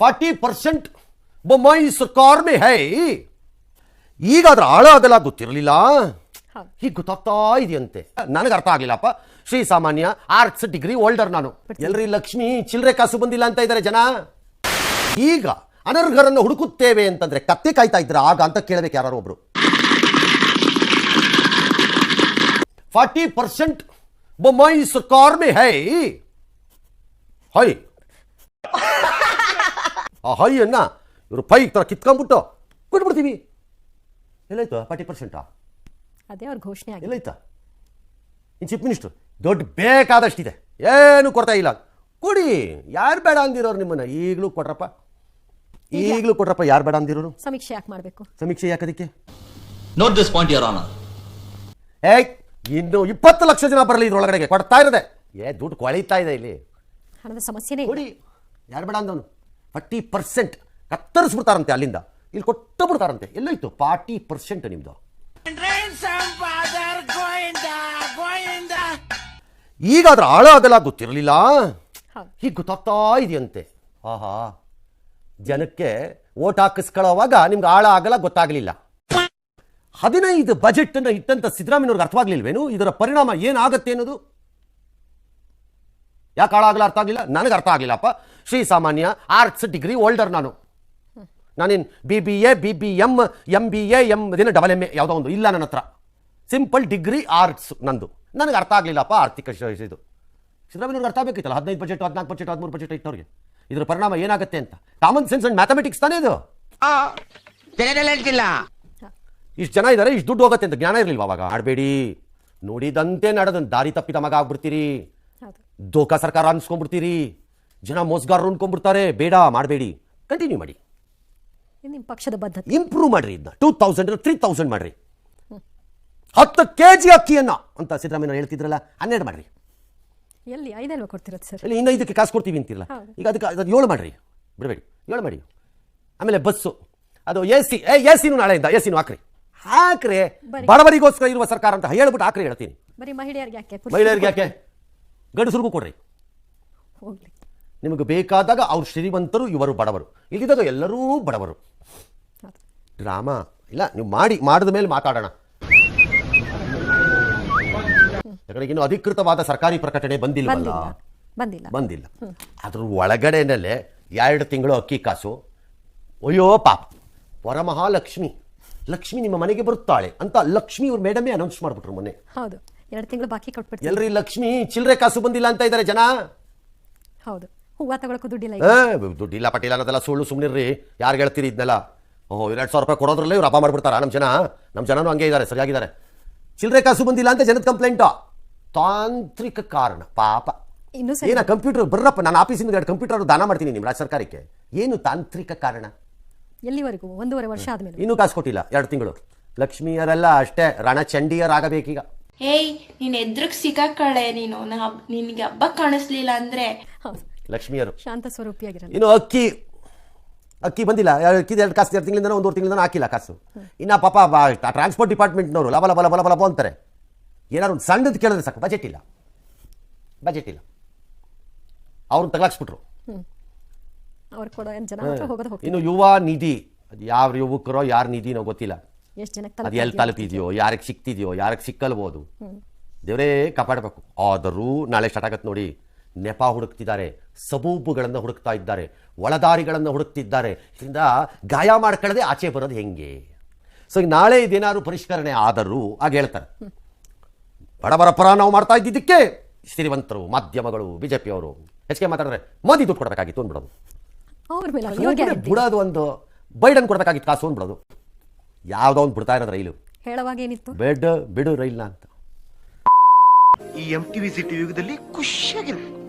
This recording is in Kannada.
ಫಾರ್ಟಿ ಪರ್ಸೆಂಟ್ ಬೊಮ್ಮಾಯಿ ಸರ್ಕಾರ ಮೇ ಹೈ. ಈಗ ಅದ್ರ ಆಳ ಅದೆಲ್ಲ ಗೊತ್ತಿರಲಿಲ್ಲ. ಹೀಗೆ ಗೊತ್ತಾಗ್ತಾ ಇದೆಯಂತೆ. ನನಗೆ ಅರ್ಥ ಆಗ್ಲಿಲ್ಲಪ್ಪ. ಶ್ರೀ ಸಾಮಾನ್ಯ ಆರ್ಟ್ಸ್ ಡಿಗ್ರಿ ಓಲ್ಡರ್ ನಾನು. ಎಲ್ರಿ ಲಕ್ಷ್ಮಿ ಚಿಲ್ಲರೆ ಕಾಸು ಬಂದಿಲ್ಲ ಅಂತ ಇದ್ದಾರೆ ಜನ? ಈಗ ಅನರ್ಹರನ್ನು ಹುಡುಕುತ್ತೇವೆ ಅಂತಂದ್ರೆ ಕತ್ತೆ ಕಾಯ್ತಾ ಇದ್ರ ಆಗ ಅಂತ ಕೇಳಬೇಕು ಯಾರು ಒಬ್ರು. ಫಾರ್ಟಿ ಪರ್ಸೆಂಟ್ ಬೊಮ್ಮಾಯಿ ಸರ್ಕಾರ ಮೇ ಹೈ. ಹೈ. ಆ ಹೈಯನ್ನ ಇವರು ಪೈ ತರ ಕಿತ್ಕೊಂಡ್ಬಿಟ್ಟು ಕೊಟ್ಬಿಡ್ತೀವಿ. ಎಲ್ಲಾಯ್ತು? ಫಾರ್ಟಿ ಪರ್ಸೆಂಟಾ? ಅದೇ ಅವ್ರ ಘೋಷಣೆ ಆಗಿದೆ. ಎಲ್ಲೈತಾ ಇನ್ ಚೀಫ್ ಮಿನಿಸ್ಟರ್ ದೊಡ್ಡ ಬೇಕಾದಷ್ಟಿದೆ. ಏನು ಕೊಡ್ತಾ ಇಲ್ಲ. ಕೊಡಿ ಯಾರು ಬೇಡ ಅಂದಿರೋರು ನಿಮ್ಮನ್ನ? ಈಗಲೂ ಕೊಟ್ರಪ್ಪ. ಈಗಲೂ ಕೊಟ್ರಪ್ಪ ಯಾರು ಬೇಡ ಅಂದಿರೋರು? ಸಮೀಕ್ಷೆ ಯಾಕೆ ಮಾಡಬೇಕು? ಸಮೀಕ್ಷೆ ಯಾಕದಕ್ಕೆ ಅದಕ್ಕೆ? ನೋಟ್ ದಿಸ್ ಪಾಯಿಂಟ್ ಯಾರ ಏಯ್ ಇನ್ನು ಇಪ್ಪತ್ತು ಲಕ್ಷ ಜನ ಬರಲಿ ಇದ್ರೊಳಗಡೆಗೆ. ಕೊಡ್ತಾ ಇರದೆ. ಏ ದುಡ್ಡು ಕೊಳಿತಾ ಇದೆ ಇಲ್ಲಿ. ಹಣದ ಸಮಸ್ಯೆನೇ ಕೊಡಿ ಯಾರು ಬೇಡ ಅಂದವನು? ಫಾರ್ಟಿ ಪರ್ಸೆಂಟ್ ಕತ್ತರಿಸ್ಬಿಡ್ತಾರಂತೆ ಅಲ್ಲಿಂದ. ಇಲ್ಲಿ ಕೊಟ್ಟು ಬಿಡ್ತಾರಂತೆ ಎಲ್ಲೋಯ್ತು? ಫಾರ್ಟಿ ಪರ್ಸೆಂಟ್ ನಿಮ್ದು. ಈಗ ಅದ್ರ ಆಳ ಅದೆಲ್ಲ ಗೊತ್ತಿರಲಿಲ್ಲ? ಹೀಗೆ ಗೊತ್ತಾಗ್ತಾ ಇದೆಯಂತೆ. ಆಹಾ. ಜನಕ್ಕೆ ಓಟ್ ಹಾಕಿಸ್ಕೊಳ್ಳೋವಾಗ ನಿಮ್ಗೆ ಆಳ ಆಗಲ್ಲ ಗೊತ್ತಾಗಲಿಲ್ಲ. ಹದಿನೈದು ಬಜೆಟ್ ಅನ್ನು ಇಟ್ಟಂತ ಸಿದ್ದರಾಮಯ್ಯವ್ರಿಗೆ ಅರ್ಥವಾಗ್ಲಿಲ್ವೇನು? ಇದರ ಪರಿಣಾಮ ಏನಾಗತ್ತೆ ಅನ್ನೋದು? ಯಾಕೆ ಹಾಳಾಗಲ್ಲ ಅರ್ಥ ಆಗಲಿಲ್ಲ? ನನಗೆ ಅರ್ಥ ಆಗಲಿಲ್ಲಪ್ಪ. ಶ್ರೀ ಸಾಮಾನ್ಯ ಆರ್ಟ್ಸ್ ಡಿಗ್ರಿ ಓಲ್ಡರ್ ನಾನು. ನಾನೇನು B B A B B M M B A M ಇದೇನು ಡಬಲ್ ಎಂ ಎ ಯಾವುದೋ ಒಂದು ಇಲ್ಲ ನನ್ನ ಹತ್ರ. ಸಿಂಪಲ್ ಡಿಗ್ರಿ ಆರ್ಟ್ಸ್ ನಂದು. ನನಗೆ ಅರ್ಥ ಆಗಲಿಲ್ಲಪ್ಪ ಆರ್ಥಿಕ ಇದು. ಸಿದ್ದರಾಮಯ್ಯವ್ರಿಗೆ ಅರ್ಥ ಆಗಬೇಕಿತ್ತಲ್ಲ? ಹದಿನೈದು ಬಜೆಟ್ ಹದಿನಾಲ್ಕು ಬಜೆಟ್ ಹದಿಮೂರು ಬಜೆಟ್ ಇಟ್ಟವ್ರಿಗೆ. ಇದರ ಪರಿಣಾಮ ಏನಾಗುತ್ತೆ ಅಂತ? ಕಾಮನ್ ಸೆನ್ಸ್ ಅಂಡ್ ಮ್ಯಾಥಮೆಟಿಕ್ಸ್ ತಾನೇ ಇದು? ಇಷ್ಟು ಜನ ಇದ್ದಾರೆ ಇಷ್ಟು ದುಡ್ಡು ಹೋಗುತ್ತೆ ಅಂತ ಜ್ಞಾನ ಇರಲಿಲ್ವ ಅವಾಗ? ಆಡಬೇಡಿ. ನೋಡಿದಂತೆ ನಡೆದ ದಾರಿ ತಪ್ಪಿದ ಮಗ ಆಗ್ಬಿಡ್ತೀರಿ. ದೋಖಾ ಸರ್ಕಾರ ಅನ್ಸ್ಕೊಂಡ್ಬಿಡ್ತೀರಿ. ಜನ ಮೋಸಗಾರರು ಅನ್ಕೊಂಡ್ಬಿಡ್ತಾರೆ. ಬೇಡ ಮಾಡಬೇಡಿ. ಕಂಟಿನ್ಯೂ ಮಾಡಿ. ನಿಮ್ಮ ಪಕ್ಷದ ಬದ್ಧತೆ. ಇಂಪ್ರೂವ್ ಮಾಡ್ರಿ ಇದನ್ನ ಟೂ ತೌಸಂಡ್ ತ್ರೀ ತೌಸಂಡ್ ಮಾಡ್ರಿ. ಹತ್ತು ಕೆ ಜಿ ಅಕ್ಕಿಯನ್ನ ಅಂತ ಸಿದ್ದರಾಮಯ್ಯ ಹೇಳ್ತಿದ್ರಲ್ಲ ಹನ್ನೆರಡು ಮಾಡ್ರಿ. ಎಲ್ಲಿ? ಐದಲ್ವ ಕೊಡ್ತಿರೋದು ಸರ್? ಇಲ್ಲಿ ಇನ್ನು ಇದಕ್ಕೆ ಕಾಸು ಕೊಡ್ತೀವಿ ಅಂತಿರಲ್ಲ. ಈಗ ಅದಕ್ಕೆ ಅದನ್ನು ಏಳು ಮಾಡ್ರಿ. ಬಿಡಬೇಡಿ. ಏಳು ಮಾಡಿ. ಆಮೇಲೆ ಬಸ್ಸು. ಅದು ಎ ಸಿ. ಏ ಎ ಸಿನೂ ನಾಳೆಯಿಂದ ಎ ಸಿನೂ ಹಾಕ್ರಿ ಹಾಕ್ರಿ ಬಡವರಿಗೋಸ್ಕರ ಇರುವ ಸರ್ಕಾರ ಅಂತ ಹೇಳ್ಬಿಟ್ಟು ಹಾಕ್ರಿ ಹೇಳ್ತೀನಿ. ಬರೀ ಮಹಿಳೆಯರಿಗೆ ಯಾಕೆ? ಮಹಿಳೆಯರಿಗೆ ಯಾಕೆ? ಗಂಡಸರಿಗೂ ಕೊಡ್ರಿ. ಹೋಗ್ಲಿ. ನಿಮಗೆ ಬೇಕಾದಾಗ ಅವ್ರು ಶ್ರೀಮಂತರು ಇವರು ಬಡವರು. ಇಲ್ಲಿದ್ದಾಗ ಎಲ್ಲರೂ ಬಡವರು. ರಾಮ ಡ್ರಾಮಾ. ಇಲ್ಲ ನೀವು ಮಾಡಿ ಮಾಡಿದ ಮೇಲೆ ಮಾತಾಡೋಣ. ಯಾಕಂದ್ರೆ ಇನ್ನು ಅಧಿಕೃತವಾದ ಸರ್ಕಾರಿ ಪ್ರಕಟಣೆ ಬಂದಿಲ್ವಲ್ಲ? ಬಂದಿಲ್ಲ. ಬಂದಿಲ್ಲ. ಬಂದಿಲ್ಲ. ಅದ್ರ ಒಳಗಡೆನಲ್ಲೇ ಎರಡು ತಿಂಗಳು ಅಕ್ಕಿ ಕಾಸು. ಅಯ್ಯೋ ಪಾಪ. ವರಮಹಾಲಕ್ಷ್ಮಿ. ಲಕ್ಷ್ಮಿ ನಿಮ್ಮ ಮನೆಗೆ ಬರುತ್ತಾಳೆ ಅಂತ ಲಕ್ಷ್ಮಿ ಇವ್ರ ಮೇಡಮೇ ಅನೌನ್ಸ್ ಮಾಡ್ಬಿಟ್ರು ಮೊನ್ನೆ. ಹೌದು. ಎರಡು ತಿಂಗಳು ಬಾಕಿ ಕೊಟ್ಬಿಡ್ತೀವಿ ಎಲ್ರಿ ಲಕ್ಷ್ಮಿ ಚಿಲ್ಲರೆ ಕಾಸು ಬಂದಿಲ್ಲ ಅಂತ ಇದ್ದಾರೆ ಜನ? ಹೌದು. ಹೂವ ತಗೊಳಕ್ಕೂ ದುಡ್ಡಿಲ್ಲ ಈಗ. ಏ, ದುಡ್ಡಿಲ್ಲ ಪಟ್ಟಿಲ್ಲ ಅನ್ನೋದೆಲ್ಲ ಸುಳ್ಳು ಸುಮ್ಮನಿರ್ರಿ ಯಾರು ಹೇಳ್ತೀರಿ ಇದನ್ನೆಲ್ಲ ಓಹ್ ಎರಡು ಸಾವಿರ ರೂಪಾಯಿ ಕೊಡೋದ್ರಲ್ಲೇ ಇವ್ರು ಹಬ್ಬ ಮಾಡ್ಬಿಡ್ತಾರ ನಮ್ಮ ಜನ? ನಮ್ಮ ಜನನು ಹಂಗೆ ಇದ್ದಾರೆ ಸರಿಯಾಗಿದ್ದಾರೆ. ಚಿಲ್ಲರೆ ಕಾಸು ಬಂದಿಲ್ಲ ಅಂತ ಜನದ ಕಂಪ್ಲೇಂಟು ತಾಂತ್ರಿಕ ಕಾರಣ ಪಾಪ. ಇನ್ನು ಸರಿ. ಏನ ಕಂಪ್ಯೂಟರ್ ಬರ್ರಪ್ಪ ನಾನು ಆಫೀಸಿಂದ ಎರಡು ಕಂಪ್ಯೂಟರ್ ದಾನ ಮಾಡ್ತೀನಿ ನಿಮ್ಮ ರಾಜ್ಯ ಸರ್ಕಾರಕ್ಕೆ. ಏನು ತಾಂತ್ರಿಕ ಕಾರಣ? ಎಲ್ಲಿವರೆಗೂ? ಒಂದೂವರೆ ವರ್ಷ ಆದ್ಮೇಲೆ. ಇನ್ನೂ ಕಾಸು ಕೊಟ್ಟಿಲ್ಲ ಎರಡು ತಿಂಗಳು. ಲಕ್ಷ್ಮಿಯರೆಲ್ಲ ಅಷ್ಟೇ ರಣಚಂಡಿಯರಾಗಬೇಕೀಗ. ಹೇಯ್ ನೀನ್ ಎದ್ರಗ್ ಸಿಕ್ಕಾಕಳೆ ನೀನು. ನಿನ್ಗೆ ಹಬ್ಬ ಕಾಣಿಸ್ಲಿಲ್ಲ ಅಂದ್ರೆ. ಹೌದು. ಲಕ್ಷ್ಮಿಯರು. ಶಾಂತ ಸ್ವರೂಪಿಯಾಗಿರಲ್ಲ. ಇನ್ನು ಅಕ್ಕಿ ಅಕ್ಕಿ ಬಂದಿಲ್ಲ. ಅಕ್ಕಿ ಎರಡು ಕಾಸು ಎರಡು ತಿಂಗಳಿಂದ ಒಂದೂವರೆ ತಿಂಗಳಿಂದ ಹಾಕಿಲ್ಲ ಕಾಸು. ಇನ್ನು ಪಾಪ ಟ್ರಾನ್ಸ್ಪೋರ್ಟ್ ಡಿಪಾರ್ಟ್ಮೆಂಟ್ನವರು ಲಬ ಲಬ ಲಬ ಲಬ ಅಂತಾರೆ. ಏನಾದ್ರು ಒಂದು ಸಣ್ಣದು ಕೇಳಿದ್ರೆ ಸಾಕು. ಬಜೆಟ್ ಇಲ್ಲ. ಬಜೆಟ್ ಇಲ್ಲ. ಅವ್ರನ್ನ ತಗಲಾಕ್ಸ್ಬಿಟ್ರು. ಅವ್ರು ಕೊಡೋ ಜನ ಮಾತ್ರ ಹೋಗೋದು ಹೋಗ್ತಾರೆ ಇನ್ನು ಯುವ ನಿಧಿ. ಅದು ಯಾವ ಯುವಕರೋ ಯಾರ ನಿಧಿನೋ ಗೊತ್ತಿಲ್ಲ. ಎಷ್ಟು ಜನಕ್ಕೆ ಅದು ಎಲ್ಲಿ ತಲುಪಿದೆಯೋ ಯಾರಿಗೆ ಸಿಕ್ತಿದೆಯೋ ಯಾರಿಗೆ ಸಿಕ್ಕಲ್ಬೋದು. ದೇವರೇ ಕಾಪಾಡಬೇಕು. ಆದರೂ ನಾಳೆ ಸ್ಟಾರ್ಟ್ ಆಗತ್ತೆ ನೋಡಿ ನೆಪ ಹುಡುಕ್ತಿದ್ದಾರೆ ಸಬೂಬುಗಳನ್ನು ಹುಡುಕ್ತಾ ಇದ್ದಾರೆ ಒಳದಾರಿಗಳನ್ನು ಹುಡುಕ್ತಿದ್ದಾರೆ. ಇದರಿಂದ ಗಾಯ ಮಾಡ್ಕೊಳ್ಳದೆ ಆಚೆ ಬರೋದು ಹೆಂಗೆ? ಸೊ ಈಗ ನಾಳೆ ಇದೇನಾದ್ರು ಪರಿಷ್ಕರಣೆ ಆದರೂ ಆಗ ಹೇಳ್ತಾರೆ. ಬಡವರ ಪರ ನಾವು ಮಾಡ್ತಾ ಇದ್ದಿದ್ದಕ್ಕೆ ಶ್ರೀಮಂತರು ಮಾಧ್ಯಮಗಳು ಬಿಜೆಪಿಯವರು ಹೆಚ್ಚಿಗೆ ಮಾತಾಡಿದ್ರೆ ಮೋದಿ ದುಡ್ಡು ಕೊಡಬೇಕಾಗಿತ್ತು ಅಂದ್ಬಿಡೋದು. ಬಿಡೋದು ಒಂದು ಬೈಡನ್ ಕೊಡಬೇಕಾಗಿತ್ತು ಕಾಸು ಅಂದ್ಬಿಡೋದು. ಯಾವುದೋ ಒಂದು ಬಿಡ್ತಾ ಇರೋದು ರೈಲು. ಹೇಳುವಾಗ ಏನಿತ್ತು? ಬೆಡ್ ಬಿಡು ರೈಲ್ನ ಅಂತ. ಈ ಎಂ ಟಿವಿ ಸಿಟಿ ಯುಗದಲ್ಲಿ ಖುಷಿಯಾಗಿರ್ಬೇಕು